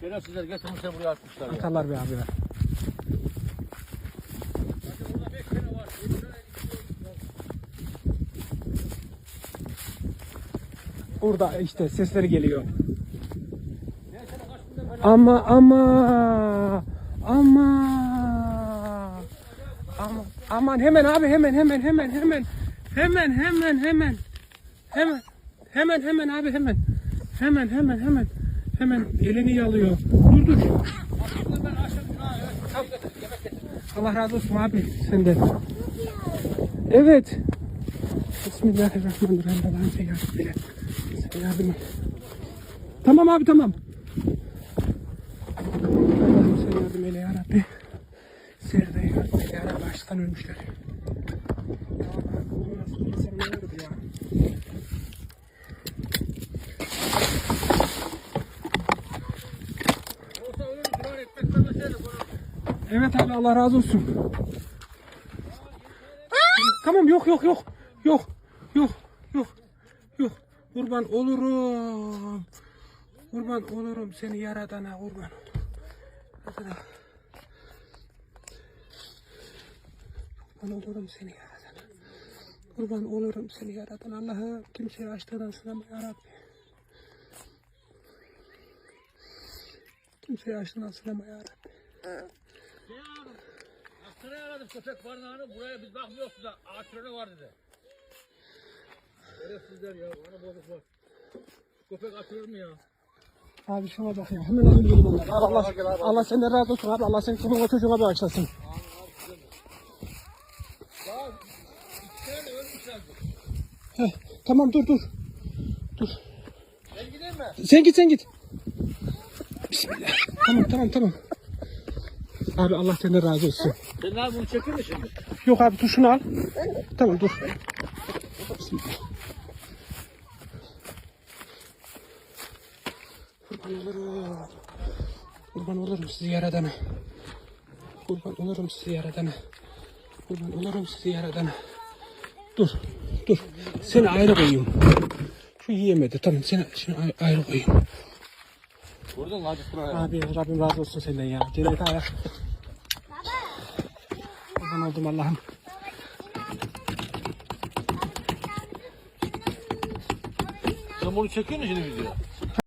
Şerefsizler getirmişler buraya atmışlar ya. Atarlar be abi be. Burada işte sesleri geliyor. Ama ama ama ama aman hemen abi hemen hemen hemen hemen hemen hemen hemen hemen hemen hemen abi hemen hemen hemen hemen hemen elini yalıyor. Dur dur. Allah razı olsun abi senden. Evet. Bismillahirrahmanirrahim. Sen yardım et. Tamam abi tamam. Allah'ım sen yardım eyle ya Rabbi. Eyle ya Rabbi. Açlıktan ölmüşler. Allah'ım, Evet abi Allah razı olsun. Tamam yok yok yok. Yok. Yok. Yok. Yok. Kurban olurum. Kurban olurum seni yaradana kurban. Yaradana. Kurban olurum seni yaradana. Kurban olurum seni yaradan Allah'ım kimseye açtığından sınama yarabbi. Kimseye açtığından sınama yarabbi. Sıraya aradım köpek barınağını buraya biz bakmıyoruz da ağaç önü var dedi. Şerefsizler ya bana bozuk var. Köpek atılır mı ya? Abi şuna bak ya. Hemen alayım gelin onları. Allah, Allah senden razı olsun abi. Allah senin çoluğuna çocuğuna bağışlasın. Heh, tamam dur dur. Dur. Ben gideyim mi? Sen git sen git. Bismillah. Tamam tamam tamam. Abi Allah senden razı olsun. Sen abi bunu çekiyor musun şimdi? Yok abi dur şunu al. Tamam dur. Bismillah. Kurban olurum. Kurban olurum sizi yaradana. Kurban olurum sizi yaradana. Kurban olurum sizi yaradana. Dur. Dur. Seni ayrı koyayım. Şu yiyemedi. Tamam seni şimdi ay- ayrı koyayım. Hadi buraya. Abi Rabbim razı olsun senden ya. Cennet ayak. Kurban oldum Allah'ım. Sen bunu çekiyor musun şimdi video?